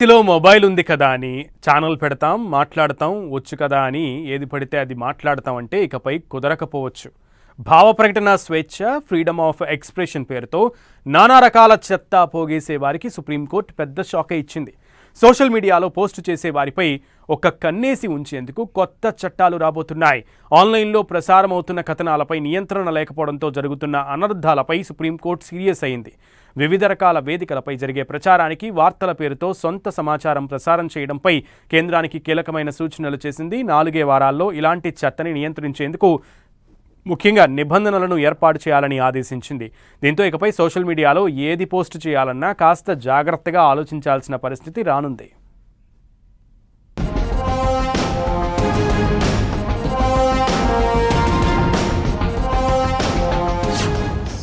చేతిలో మొబైల్ ఉంది కదా అని ఛానల్ పెడతాం మాట్లాడతాం వచ్చు కదా అని ఏది పడితే అది మాట్లాడతాం అంటే ఇకపై కుదరకపోవచ్చు. భావ ప్రకటన స్వేచ్ఛ ఫ్రీడమ్ ఆఫ్ ఎక్స్ప్రెషన్ పేరుతో నానా రకాల చెత్త పోగేసే వారికి సుప్రీంకోర్టు పెద్ద షాకే ఇచ్చింది. సోషల్ మీడియాలో పోస్టు చేసే వారిపై ఒక కన్నేసి ఉంచేందుకు కొత్త చట్టాలు రాబోతున్నాయి. ఆన్లైన్లో ప్రసారమవుతున్న కథనాలపై నియంత్రణ లేకపోవడంతో జరుగుతున్న అనర్థాలపై సుప్రీంకోర్టు సీరియస్ అయింది. వివిధ రకాల వేదికలపై జరిగే ప్రచారానికి వార్తల పేరుతో సొంత సమాచారం ప్రసారం చేయడంపై కేంద్రానికి కీలకమైన సూచనలు చేసింది. నాలుగే వారాల్లో ఇలాంటి చెత్తని నియంత్రించేందుకు ముఖ్యంగా నిబంధనలను ఏర్పాటు చేయాలని ఆదేశించింది. దీంతో ఇకపై సోషల్ మీడియాలో ఏది పోస్ట్ చేయాలన్నా కాస్త జాగ్రత్తగా ఆలోచించాల్సిన పరిస్థితి రానుంది.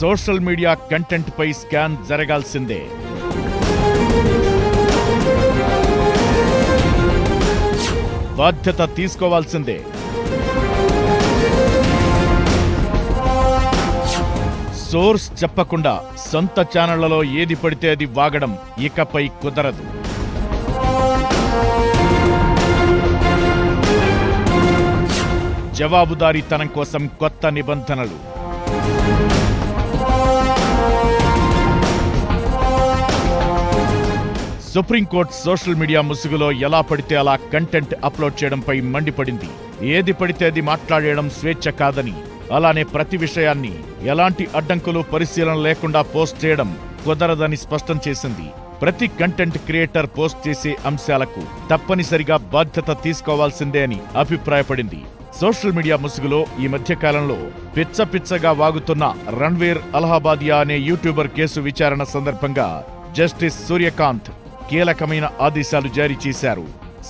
సోషల్ మీడియా కంటెంట్ పై స్కాన్ జరగాల్సిందే. బాధ్యత తీసుకోవాల్సిందే. సోర్స్ చెప్పకుండా సొంత ఛానళ్ళలో ఏది పడితే అది వాగడం ఇకపై కుదరదు. జవాబుదారీతనం కోసం కొత్త నిబంధనలు. సుప్రీంకోర్టు సోషల్ మీడియా ముసుగులో ఎలా పడితే అలా కంటెంట్ అప్లోడ్ చేయడంపై మండిపడింది. ఏది పడితే అది మాట్లాడేయడం స్వేచ్ఛ కాదని అలానే ప్రతి విషయాన్ని ఎలాంటి అడ్డంకులు పరిశీలన లేకుండా పోస్ట్ చేయడం కుదరదని స్పష్టం చేసింది. ప్రతి కంటెంట్ క్రియేటర్ పోస్ట్ చేసే అంశాలకు తప్పనిసరిగా బాధ్యత తీసుకోవాల్సిందే అని అభిప్రాయపడింది. సోషల్ మీడియా ముసుగులో ఈ మధ్యకాలంలో పిచ్చ పిచ్చగా వాగుతున్న రణ్వీర్ అలహాబాదియా అనే యూట్యూబర్ కేసు విచారణ సందర్భంగా జస్టిస్ సూర్యకాంత్ కీలకమైన ఆదేశాలు జారీ చేశారు.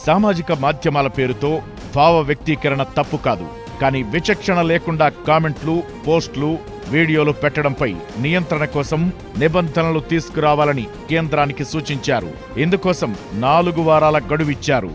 సామాజిక మాధ్యమాల పేరుతో భావ వ్యక్తీకరణ తప్పు కాదు. కానీ విచక్షణ లేకుండా కామెంట్లు పోస్టులు వీడియోలు పెట్టడంపై నియంత్రణ కోసం నిబంధనలు తీసుకురావాలని కేంద్రానికి సూచించారు. ఇందుకోసం నాలుగు వారాల గడువిచ్చారు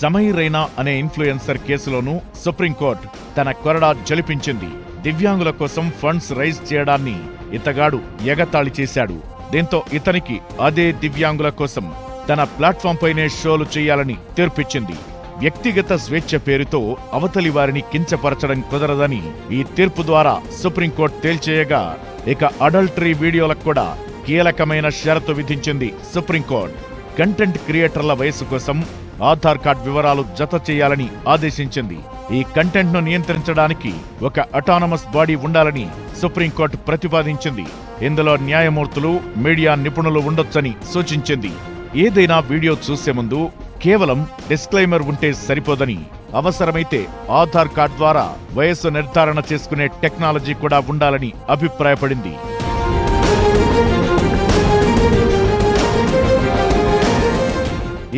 సమయ్ రైనా అనే ఇన్ఫ్లుయెన్సర్ కేసులోనూ సుప్రీంకోర్టు తన కొరడా జలిపించింది. దివ్యాంగుల కోసం ఫండ్స్ రైజ్ చేయడాన్ని ఇతగాడు ఎగతాళి చేశాడు. దీంతో ఇతనికి అదే దివ్యాంగుల కోసం తన ప్లాట్ఫామ్ పైనే షోలు చేయాలని తీర్పిచ్చింది. వ్యక్తిగత స్వేచ్ఛ పేరుతో అవతలి వారిని కించపరచడం కుదరదని ఈ తీర్పు ద్వారా సుప్రీంకోర్టు తేల్చేయగా ఇక అడల్టరీ వీడియోలకు కూడా కీలకమైన షరతు విధించింది సుప్రీంకోర్టు. కంటెంట్ క్రియేటర్ల వయసు కోసం ఆధార్ కార్డ్ వివరాలు జత చేయాలని ఆదేశించింది. ఈ కంటెంట్ను నియంత్రించడానికి ఒక అటానమస్ బాడీ ఉండాలని సుప్రీంకోర్టు ప్రతిపాదించింది. ఇందులో న్యాయమూర్తులు మీడియా నిపుణులు ఉండొచ్చని సూచించింది. ఏదైనా వీడియో చూసే ముందు కేవలం డిస్క్లైమర్ ఉంటే సరిపోదని అవసరమైతే ఆధార్ కార్డ్ ద్వారా వయస్సు నిర్ధారణ చేసుకునే టెక్నాలజీ కూడా ఉండాలని అభిప్రాయపడింది.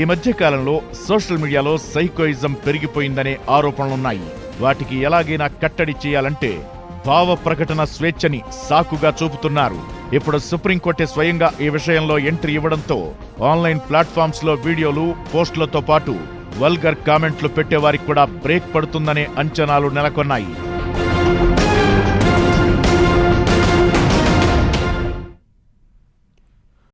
ఈ మధ్య కాలంలో సోషల్ మీడియాలో సైకోయిజం పెరిగిపోయిందనే ఆరోపణలున్నాయి. వాటికి ఎలాగైనా కట్టడి చేయాలంటే భావ ప్రకటన స్వేచ్ఛని సాకుగా చూపుతున్నారు. ఇప్పుడు సుప్రీంకోర్టే స్వయంగా ఈ విషయంలో ఎంట్రీ ఇవ్వడంతో ఆన్లైన్ ప్లాట్ఫామ్స్లో వీడియోలు పోస్టులతో పాటు వల్గర్ కామెంట్లు పెట్టేవారికి కూడా బ్రేక్ పడుతుందనే అంచనాలు నెలకొన్నాయి.